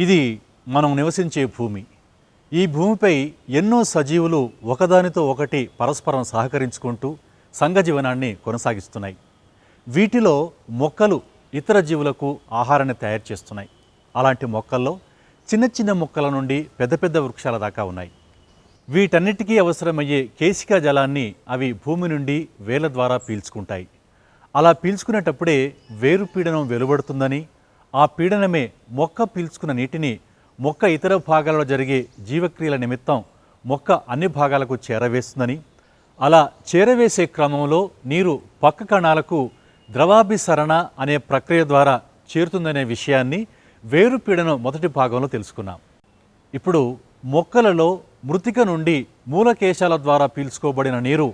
ఇది మనం నివసించే భూమి. ఈ భూమిపై ఎన్నో సజీవులు ఒకదానితో ఒకటి పరస్పరం సహకరించుకుంటూ సంఘజీవనాన్ని కొనసాగిస్తున్నాయి. వీటిలో మొక్కలు ఇతర జీవులకు ఆహారాన్ని తయారు చేస్తున్నాయి. అలాంటి మొక్కల్లో చిన్న చిన్న మొక్కల నుండి పెద్ద పెద్ద వృక్షాల దాకా ఉన్నాయి. వీటన్నిటికీ అవసరమయ్యే కేసికా జలాన్ని అవి భూమి నుండి వేల ద్వారా పీల్చుకుంటాయి. అలా పీల్చుకునేటప్పుడే వేరు పీడనం వెలువడుతుందని ఆ పీడనమే మొక్క పీల్చుకున్న నీటిని మొక్క ఇతర భాగాలలో జరిగే జీవక్రియల నిమిత్తం మొక్క అన్ని భాగాలకు చేరవేస్తుందని అలా చేరవేసే క్రమంలో నీరు పక్క కణాలకు ద్రవాభిసరణ అనే ప్రక్రియ ద్వారా చేరుతుందనే విషయాన్ని వేరు పీడనం మొదటి భాగంలో తెలుసుకున్నాం. ఇప్పుడు మొక్కలలో మృతిక నుండి మూలకేశాల ద్వారా పీల్చుకోబడిన నీరు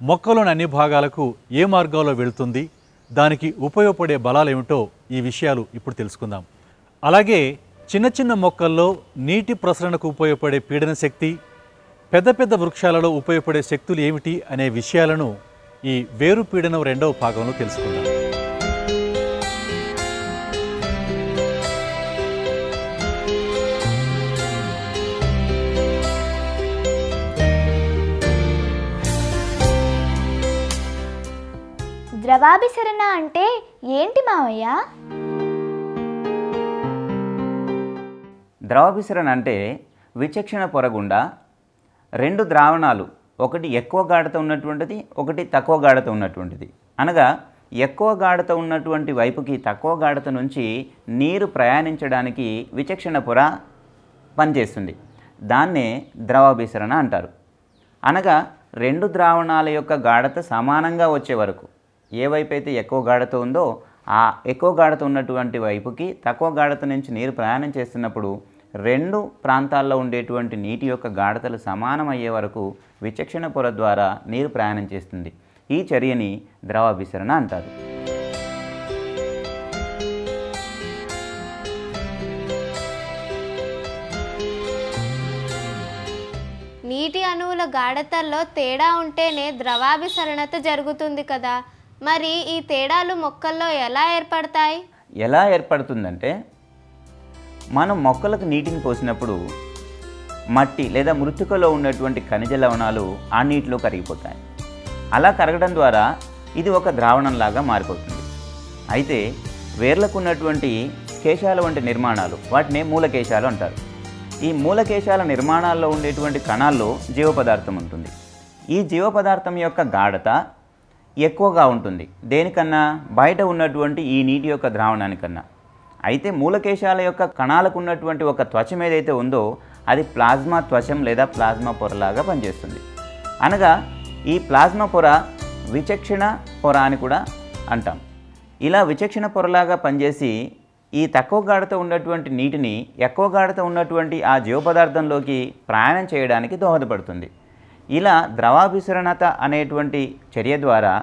మొక్కలోని అన్ని భాగాలకు ఏ మార్గంలో వెళుతుంది? దానికి ఉపయోగపడే బలాలు ఏమిటో ఈ విషయాలు ఇప్పుడు తెలుసుకుందాం. అలాగే చిన్న చిన్న మొక్కల్లో నీటి ప్రసరణకు ఉపయోగపడే పీడన శక్తి పెద్ద పెద్ద వృక్షాలలో ఉపయోగపడే శక్తులు ఏమిటి అనే విషయాలను ఈ వేరు పీడనం రెండవ భాగంలో తెలుసుకుందాం. ద్రవాభిసరణ అంటే ఏంటి మావయ్య? ద్రవభిసరణ అంటే విచక్షణ పొర గుండా రెండు ద్రావణాలు ఒకటి ఎక్కువ గాఢత ఉన్నటువంటిది ఒకటి తక్కువ గాఢత ఉన్నటువంటిది. అనగా ఎక్కువ గాఢత ఉన్నటువంటి వైపుకి తక్కువ గాఢత నుంచి నీరు ప్రయాణించడానికి విచక్షణ పొర పనిచేస్తుంది. దాన్నే ద్రవాభిసరణ అంటారు. అనగా రెండు ద్రావణాల యొక్క గాఢత సమానంగా వచ్చే వరకు ఏ వైపు అయితే ఎక్కువ గాఢత ఉందో ఆ ఎక్కువ గాఢత ఉన్నటువంటి వైపుకి తక్కువ గాఢత నుంచి నీరు ప్రయాణం చేస్తున్నప్పుడు రెండు ప్రాంతాల్లో ఉండేటువంటి నీటి యొక్క గాఢతలు సమానమయ్యే వరకు విచక్షణ పొర ద్వారా నీరు ప్రయాణం చేస్తుంది. ఈ చర్యని ద్రవాభిసరణ అంటారు. నీటి అణువుల గాఢతల్లో తేడా ఉంటేనే ద్రవాభిసరణత జరుగుతుంది కదా. మరి ఈ తేడాలు మొక్కల్లో ఎలా ఏర్పడతాయి? ఎలా ఏర్పడుతుందంటే మనం మొక్కలకు నీటిని పోసినప్పుడు మట్టి లేదా మృతికలో ఉన్నటువంటి ఖనిజ లవణాలు ఆ నీటిలో కరిగిపోతాయి. అలా కరగడం ద్వారా ఇది ఒక ద్రావణంలాగా మారిపోతుంది. అయితే వేర్లకు ఉన్నటువంటి కేశాల వంటి నిర్మాణాలు వాటిని మూలకేశాలు అంటారు. ఈ మూలకేశాల నిర్మాణాల్లో ఉండేటువంటి కణాల్లో జీవ పదార్థం ఉంటుంది. ఈ జీవ పదార్థం యొక్క గాఢత ఎక్కువగా ఉంటుంది. దేనికన్నా? బయట ఉన్నటువంటి ఈ నీటి యొక్క ద్రావణానికన్నా. అయితే మూలకేశాల యొక్క కణాలకు ఉన్నటువంటి ఒక త్వచం ఏదైతే ఉందో అది ప్లాజ్మా త్వచం లేదా ప్లాజ్మా పొరలాగా పనిచేస్తుంది. అనగా ఈ ప్లాజ్మా పొర విచక్షణ పొర అని కూడా అంటాం. ఇలా విచక్షణ పొరలాగా పనిచేసి ఈ తక్కువ గాఢత ఉన్నటువంటి నీటిని ఎక్కువ గాఢత ఉన్నటువంటి ఆ జీవ పదార్థంలోకి ప్రయాణం చేయడానికి దోహదపడుతుంది. ఇలా ద్రవాభిసరణత అనేటువంటి చర్య ద్వారా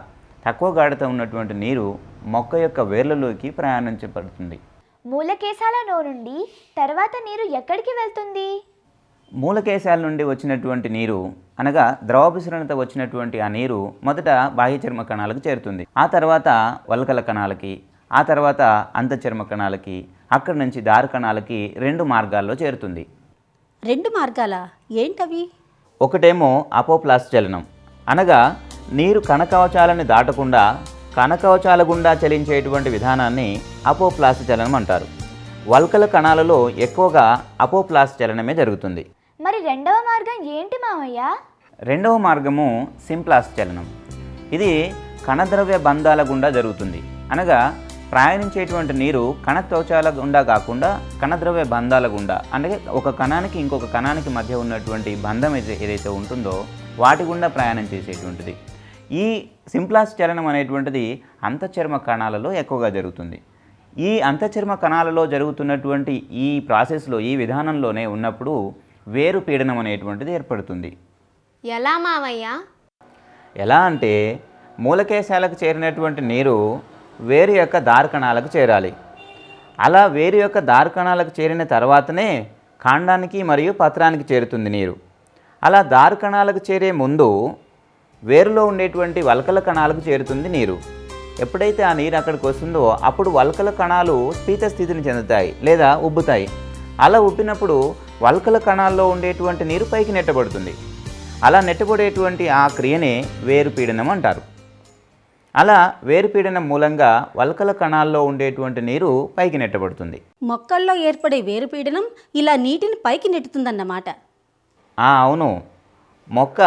తక్కువ గాఢత ఉన్నటువంటి నీరు మొక్క యొక్క వేర్లలోకి ప్రయాణించబడుతుంది. మూలకేశాలలో నుండి తర్వాత నీరు ఎక్కడికి వెళ్తుంది? మూలకేశాల నుండి వచ్చినటువంటి నీరు అనగా ద్రవాభిసరణత వచ్చినటువంటి ఆ నీరు మొదట బాహ్య చర్మ కణాలకు చేరుతుంది. ఆ తర్వాత వల్కల కణాలకి ఆ తర్వాత అంతచర్మ కణాలకి అక్కడి నుంచి దార కణాలకి రెండు మార్గాల్లో చేరుతుంది. రెండు మార్గాల? ఏంటవి? ఒకటేమో అపోప్లాస్ చలనం అనగా నీరు కణకవచాలని దాటకుండా కణకవచాల గుండా చలించేటువంటి విధానాన్ని అపోప్లాస్ చలనం అంటారు. వల్కల కణాలలో ఎక్కువగా అపోప్లాస్ చలనమే జరుగుతుంది. మరి రెండవ మార్గం ఏంటి మావయ్య? రెండవ మార్గము సింప్లాస్ చలనం ఇది కణద్రవ్య బంధాల గుండా జరుగుతుంది. అనగా ప్రయాణించేటువంటి నీరు కణ త్వచాల గుండా కాకుండా కణద్రవ్య బంధాల గుండా అంటే ఒక కణానికి ఇంకొక కణానికి మధ్య ఉన్నటువంటి బంధం ఏదై- ఏదైతే ఉంటుందో వాటి గుండా ప్రయాణం చేసేటువంటిది. ఈ సింప్లాస్ చలనం అనేటువంటిది అంతఃచర్మ కణాలలో ఎక్కువగా జరుగుతుంది. ఈ అంతఃచర్మ కణాలలో జరుగుతున్నటువంటి ఈ ప్రాసెస్లో ఈ విధానంలోనే ఉన్నప్పుడు వేరు పీడనం అనేటువంటిది ఏర్పడుతుంది. ఎలా మావయ్య? ఎలా అంటే మూలకేశాలకు చేరినటువంటి నీరు వేరు యొక్క దారకణాలకు చేరాలి. అలా వేరు యొక్క దారకణాలకు చేరిన తర్వాతనే కాండానికి మరియు పత్రానికి చేరుతుంది నీరు. అలా దారకణాలకు చేరే ముందు వేరులో ఉండేటువంటి వలకల కణాలకు చేరుతుంది నీరు. ఎప్పుడైతే ఆ నీరు అక్కడికి వస్తుందో అప్పుడు వలకల కణాలు స్పీత స్థితిని చెందుతాయి లేదా ఉబ్బుతాయి. అలా ఉబ్బినప్పుడు వలకల కణాల్లో ఉండేటువంటి నీరు పైకి నెట్టబడుతుంది. అలా నెట్టబడేటువంటి ఆ క్రియనే వేరు పీడనం అంటారు. అలా వేరుపీడనం మూలంగా వల్కల కణాల్లో ఉండేటువంటి నీరు పైకి నెట్టబడుతుంది. మొక్కల్లో ఏర్పడే వేరుపీడనం ఇలా నీటిని పైకి నెట్టుతుందన్నమాట. ఆ, అవును. మొక్క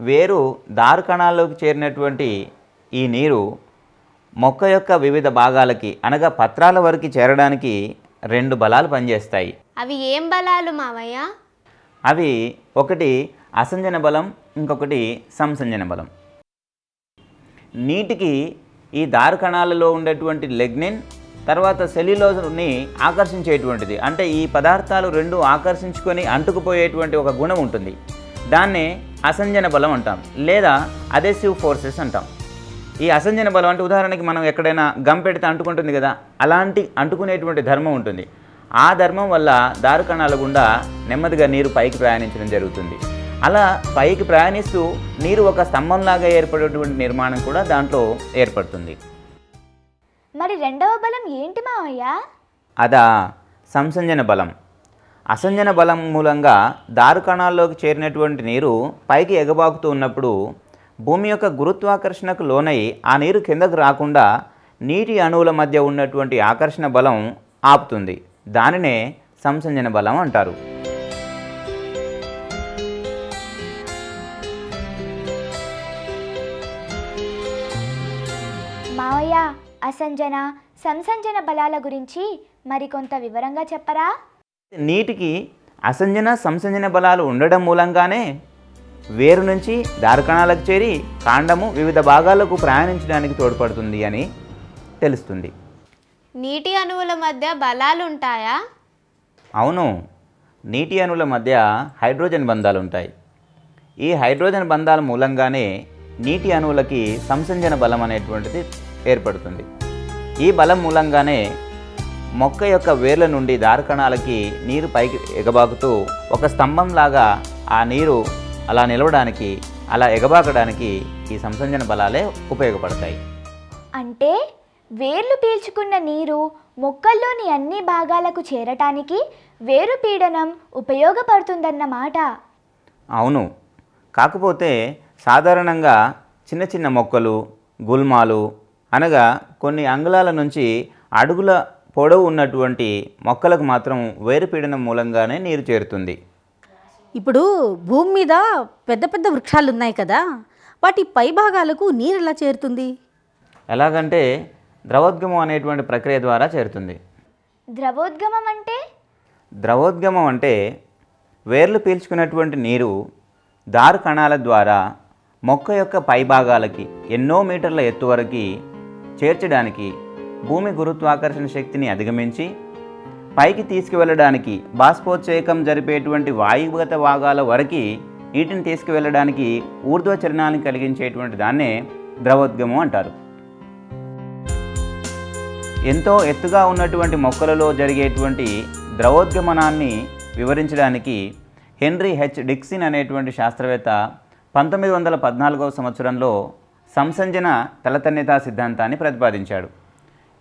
వేరు దారు కణాల్లోకి చేరినటువంటి ఈ నీరు మొక్క యొక్క వివిధ భాగాలకి అనగా పత్రాల వరకు చేరడానికి రెండు బలాలు పనిచేస్తాయి. అవి ఏం బలాలు మావయ్య? అవి ఒకటి అసంజన బలం ఇంకొకటి సంసంజన బలం. నీటికి ఈ దారు కణాలలో ఉండేటువంటి లెగ్నిన్ తర్వాత సెల్యులోజ్ని ఆకర్షించేటువంటిది. అంటే ఈ పదార్థాలు రెండు ఆకర్షించుకొని అంటుకుపోయేటువంటి ఒక గుణం ఉంటుంది. దాన్నే అసంజన బలం అంటాం లేదా అదెసివ్ ఫోర్సెస్ అంటాం. ఈ అసంజన బలం అంటే ఉదాహరణకి మనం ఎక్కడైనా గమ్ పెడితే అంటుకుంటుంది కదా అలాంటి అంటుకునేటువంటి ధర్మం ఉంటుంది. ఆ ధర్మం వల్ల దారు కణాల గుండా నెమ్మదిగా నీరు పైకి ప్రయాణించడం జరుగుతుంది. అలా పైకి ప్రయాణిస్తూ నీరు ఒక స్తంభంలాగా ఏర్పడేటువంటి నిర్మాణం కూడా దాంట్లో ఏర్పడుతుంది. మరి రెండవ బలం ఏంటి మావయ్య? అదా సంసంజన బలం. అసంజన బలం మూలంగా దారు కణాల్లోకి చేరినటువంటి నీరు పైకి ఎగబాకుతూ ఉన్నప్పుడు భూమి యొక్క గురుత్వాకర్షణకు లోనై ఆ నీరు కిందకు రాకుండా నీటి అణువుల మధ్య ఉన్నటువంటి ఆకర్షణ బలం ఆపుతుంది. దానినే సంసంజన బలం అంటారు. మావయ్య అసంజన సంసంజన బలాల గురించి మరికొంత వివరంగా చెప్పరా? నీటికి అసంజన సంసంజన బలాలు ఉండడం మూలంగానే వేరు నుంచి దారుకణాలకు చేరి కాండము వివిధ భాగాలకు ప్రయాణించడానికి తోడ్పడుతుంది అని తెలుస్తుంది. నీటి అణువుల మధ్య బలాలు ఉంటాయా అవును. నీటి అణువుల మధ్య హైడ్రోజన్ బంధాలు ఉంటాయి ఈ హైడ్రోజన్ బంధాల మూలంగానే నీటి అణువులకి సంసంజన బలం అనేటువంటిది ఏర్పడుతుంది. ఈ బలం మూలంగానే మొక్క యొక్క వేర్ల నుండి దారకణాలకి నీరు పైకి ఎగబాకుతూ ఒక స్తంభంలాగా ఆ నీరు అలా నిలవడానికి అలా ఎగబాకడానికి ఈ సంసంజన బలాలే ఉపయోగపడతాయి. అంటే వేర్లు పీల్చుకున్న నీరు మొక్కల్లోని అన్ని భాగాలకు చేరటానికి వేరు పీడనం ఉపయోగపడుతుందన్నమాట అవును. కాకపోతే సాధారణంగా చిన్న చిన్న మొక్కలు గుల్మాలు అనగా కొన్ని అంగుళాల నుంచి అడుగుల పొడవు ఉన్నటువంటి మొక్కలకు మాత్రం వేరుపీడనం మూలంగానే నీరు చేరుతుంది. ఇప్పుడు భూమి మీద పెద్ద పెద్ద వృక్షాలు ఉన్నాయి కదా వాటి పై భాగాలకు నీరు ఎలా చేరుతుంది? ఎలాగంటే ద్రవోద్గమం అనేటువంటి ప్రక్రియ ద్వారా చేరుతుంది. ద్రవోద్గమం అంటే? ద్రవోద్గమం అంటే వేర్లు పీల్చుకున్నటువంటి నీరు దారు కణాల ద్వారా మొక్క యొక్క పైభాగాలకి ఎన్నో మీటర్ల ఎత్తు వరకు చేర్చడానికి భూమి గురుత్వాకర్షణ శక్తిని అధిగమించి పైకి తీసుకువెళ్ళడానికి బాష్పోత్సేకం జరిపేటువంటి వాయుగత భాగాల వరకు నీటిని తీసుకువెళ్ళడానికి ఊర్ధ్వచరణాన్ని కలిగించేటువంటి దాన్నే ద్రవోద్గమం అంటారు. ఎంతో ఎత్తుగా ఉన్నటువంటి మొక్కలలో జరిగేటువంటి ద్రవోద్గమనాన్ని వివరించడానికి హెన్రీ హెచ్ డిక్సిన్ అనేటువంటి శాస్త్రవేత్త పంతొమ్మిది వందల పద్నాలుగవ సంవత్సరంలో సంసంజన తలతన్యత సిద్ధాంతాన్ని ప్రతిపాదించాడు.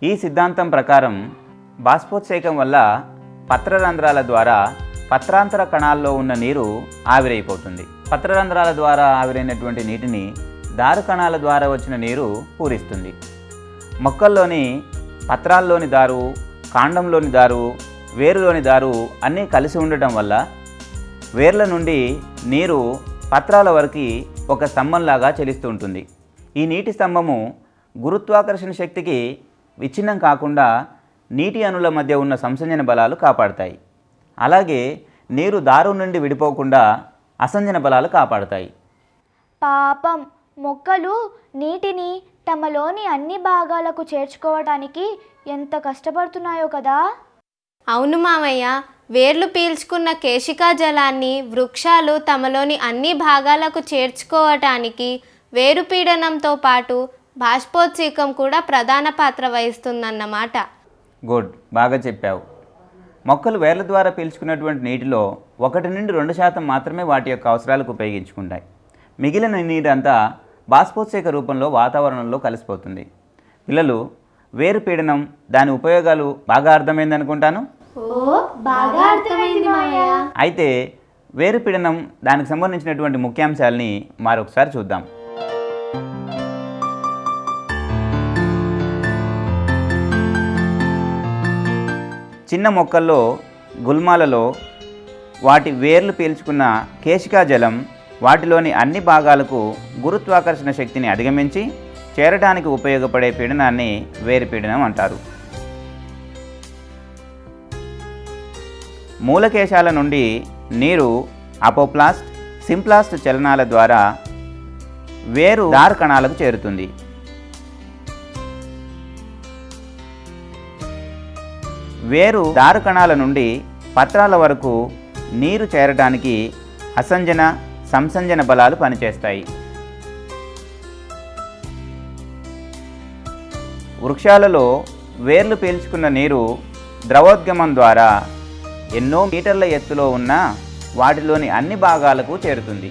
ఈ సిద్ధాంతం ప్రకారం బాష్పోత్సేకం వల్ల పత్రరంధ్రాల ద్వారా పత్రాంతర కణాల్లో ఉన్న నీరు ఆవిరైపోతుంది. పత్రరంధ్రాల ద్వారా ఆవిరైనటువంటి నీటిని దారు కణాల ద్వారా వచ్చిన నీరు పూరిస్తుంది. మొక్కల్లోని పత్రాల్లోని దారు కాండంలోని దారు వేరులోని దారు అన్నీ కలిసి ఉండటం వల్ల వేర్ల నుండి నీరు పత్రాల వరకు ఒక స్తంభంలాగా చెలిస్తూ ఉంటుంది. ఈ నీటి స్తంభము గురుత్వాకర్షణ శక్తికి విచ్ఛిన్నం కాకుండా నీటి అణుల మధ్య ఉన్న సంసంజన బలాలు కాపాడతాయి. అలాగే నీరు దారు నుండి విడిపోకుండా అసంజన బలాలు కాపాడతాయి. పాపం మొక్కలు నీటిని తమలోని అన్ని భాగాలకు చేర్చుకోవడానికి ఎంత కష్టపడుతున్నాయో కదా? అవును మామయ్య వేర్లు పీల్చుకున్న కేశికా జలాన్ని వృక్షాలు తమలోని అన్ని భాగాలకు చేర్చుకోవటానికి వేరుపీడనంతో పాటు బాష్పోత్సీకం కూడా ప్రధాన పాత్ర వహిస్తుందన్నమాట. గుడ్. బాగా చెప్పావు. మొక్కలు వేర్ల ద్వారా పీల్చుకున్నటువంటి నీటిలో ఒకటి నుండి రెండు శాతం మాత్రమే వాటి యొక్క అవసరాలకు ఉపయోగించుకుంటాయి. మిగిలిన నీరంతా బాష్పోత్సేక రూపంలో వాతావరణంలో కలిసిపోతుంది. పిల్లలు వేరు పీడనం దాని ఉపయోగాలు బాగా అర్థమైంది అనుకుంటాను? ఓ బాగా అర్థమైంది మాయా అయితే వేరుపీడనం దానికి సంబంధించినటువంటి ముఖ్యాంశాలని మరొకసారి చూద్దాం. చిన్న మొక్కల్లో గుల్మాలలో వాటి వేర్లు పీల్చుకున్న కేశికా జలం వాటిలోని అన్ని భాగాలకు గురుత్వాకర్షణ శక్తిని అధిగమించి చేరడానికి ఉపయోగపడే పీడనాన్ని వేరు పీడనం అంటారు. మూలకేశాల నుండి నీరు అపోప్లాస్ట్ సింప్లాస్ట్ చలనాల ద్వారా వేరు దారు కణాలకు చేరుతుంది. వేరు దారు కణాల నుండి పత్రాల వరకు నీరు చేరడానికి అసంజన సంసంజన బలాలు పనిచేస్తాయి. వృక్షాలలో వేర్లు పీల్చుకున్న నీరు ద్రవోద్గమం ద్వారా ఎన్నో మీటర్ల ఎత్తులో ఉన్న వాటిలోని అన్ని భాగాలకు చేరుతుంది.